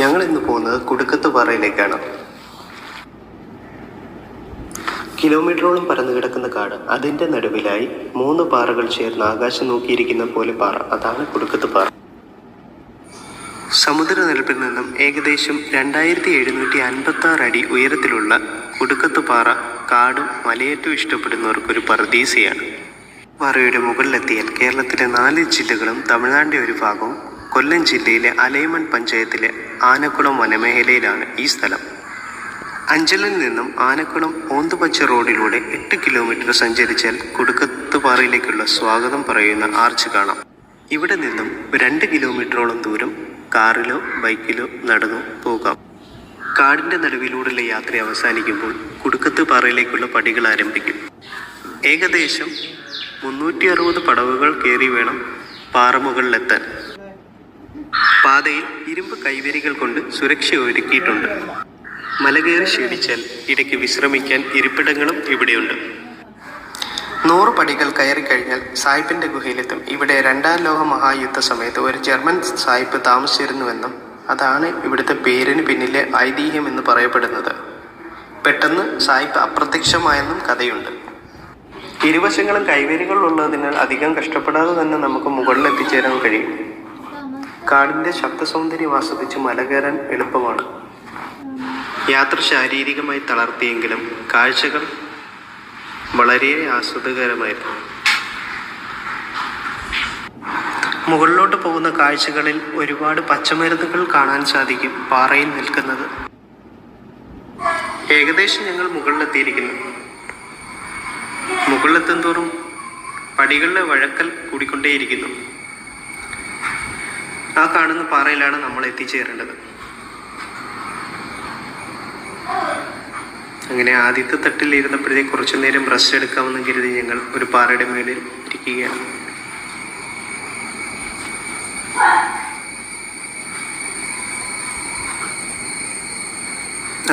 ഞങ്ങൾ ഇന്ന് പോകുന്നത് കുടുക്കത്ത് പാറയിലേക്കാണ്. കിലോമീറ്ററോളം പരന്നു കിടക്കുന്ന കാട്. അതിന്റെ നടുവിലായി മൂന്ന് പാറകൾ ചേർന്ന് ആകാശം നോക്കിയിരിക്കുന്ന പോലെ പാറ. അതാണ് കുടുക്കത്ത് പാറ. സമുദ്രനിരപ്പിൽ നിന്നും ഏകദേശം രണ്ടായിരത്തി എഴുന്നൂറ്റി അൻപത്തി ആറ് അടി ഉയരത്തിലുള്ള കുടുക്കത്ത് പാറ കാടും മലയേറ്റവും ഇഷ്ടപ്പെടുന്നവർക്കൊരു പറദീസയാണ് പാറയുടെ മുകളിലെത്തിയാൽ കേരളത്തിലെ നാല് ജില്ലകളും തമിഴ്നാടിന്റെ ഒരു ഭാഗവും കൊല്ലം ജില്ലയിലെ അലൈമൺ പഞ്ചായത്തിലെ ആനക്കുളം വനമേഖലയിലാണ് ഈ സ്ഥലം. അഞ്ചലിൽ നിന്നും ആനക്കുളം ഓന്തുപച്ച റോഡിലൂടെ എട്ട് കിലോമീറ്റർ സഞ്ചരിച്ചാൽ കുടുക്കത്തുപാറയിലേക്കുള്ള സ്വാഗതം പറയുന്ന ആർച്ച് കാണാം. ഇവിടെ നിന്നും രണ്ട് കിലോമീറ്ററോളം ദൂരം കാറിലോ ബൈക്കിലോ നടന്നു പോകാം. കാടിന്റെ നടുവിലൂടെയുള്ള യാത്ര അവസാനിക്കുമ്പോൾ കുടുക്കത്തുപാറയിലേക്കുള്ള പടികൾ ആരംഭിക്കും. ഏകദേശം മുന്നൂറ്റി അറുപത് പടവുകൾ കയറി വേണം പാറമുകളിലെത്താൻ. പാതയിൽ ഇരുമ്പ് കൈവരികൾ കൊണ്ട് സുരക്ഷ ഒരുക്കിയിട്ടുണ്ട്. മലകയറി ക്ഷീണിച്ചാൽ ഇടയ്ക്ക് വിശ്രമിക്കാൻ ഇരിപ്പിടങ്ങളും ഇവിടെയുണ്ട്. നൂറ് പടികൾ കയറി കഴിഞ്ഞാൽ സായിപ്പിന്റെ ഗുഹയിലെത്തും. ഇവിടെ രണ്ടാം ലോക മഹായുദ്ധ സമയത്ത് ഒരു ജർമ്മൻ സായിപ്പ് താമസിച്ചിരുന്നുവെന്നും അതാണ് ഇവിടുത്തെ പേരിന് പിന്നിലെ ഐതിഹ്യം എന്ന് പറയപ്പെടുന്നത്. പെട്ടെന്ന് സായിപ്പ് അപ്രത്യക്ഷമായെന്നും കഥയുണ്ട്. ഇരുവശങ്ങളും കൈവരികൾ ഉള്ളതിനാൽ അധികം കഷ്ടപ്പെടാതെ തന്നെ നമുക്ക് മുകളിൽ എത്തിച്ചേരാൻ കഴിയും. കാടിന്റെ ശബ്ദ സൗന്ദര്യം ആസ്വദിച്ച് മലകയറാൻ എളുപ്പമാണ്. യാത്ര ശാരീരികമായി തളർത്തിയെങ്കിലും കാഴ്ചകൾ വളരെ ആസ്വാദകരമായിരുന്നു. മുകളിലോട്ട് പോകുന്ന കാഴ്ചകളിൽ ഒരുപാട് പച്ചമരുന്നുകൾ കാണാൻ സാധിക്കും പാറയിൽ നിൽക്കുന്നത്. ഏകദേശം ഞങ്ങൾ മുകളിലെത്തിയിരിക്കുന്നു. മുകളിലെത്തും തോറും പടികളുടെ വഴക്കൽ കൂടിക്കൊണ്ടേയിരിക്കുന്നു. ആ കാണുന്ന പാറയിലാണ് നമ്മൾ എത്തിച്ചേരേണ്ടത്. അങ്ങനെ ആദ്യത്തെ തട്ടിൽ ഇരുന്നപ്പോഴത്തേക്ക് കുറച്ചു നേരം റെസ്റ്റ് എടുക്കാമെന്ന് കരുതി ഞങ്ങൾ ഒരു പാറയുടെ മേളിൽ ഇരിക്കുകയാണ്.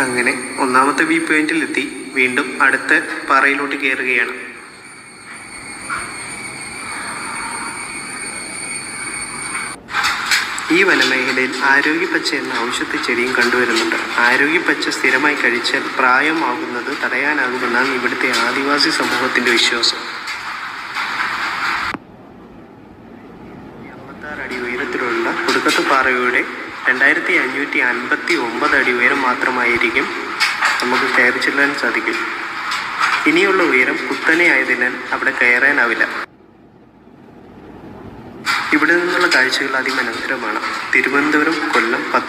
അങ്ങനെ ഒന്നാമത്തെ വ്യൂ പോയിന്റിൽ എത്തി. വീണ്ടും അടുത്ത പാറയിലോട്ട് കയറുകയാണ്. ഈ വനമേഖലയിൽ ആരോഗ്യപ്പച്ച എന്ന ഔഷധ ചെടിയും കണ്ടുവരുന്നുണ്ട്. ആരോഗ്യപ്പച്ച സ്ഥിരമായി കഴിച്ചാൽ പ്രായമാകുന്നത് തടയാനാകുമെന്നാണ് ഇവിടുത്തെ ആദിവാസി സമൂഹത്തിന്റെ വിശ്വാസം. അമ്പത്താറ് അടി ഉയരത്തിലുള്ള കുടുക്കത്ത് പാറയുടെ രണ്ടായിരത്തി അഞ്ഞൂറ്റി അൻപത്തി ഒമ്പത് അടി ഉയരം മാത്രമായിരിക്കും നമുക്ക് കയറി ചെല്ലാൻ സാധിക്കും. ഇനിയുള്ള ഉയരം കുത്തനെ ആയതിനാൽ അവിടെ കയറാനാവില്ല. ഇവിടെ നിന്നുള്ള കാഴ്ചകൾ അതിമനോഹരമാണ്. തിരുവനന്തപുരം കൊല്ലം പത്തനംതിട്ട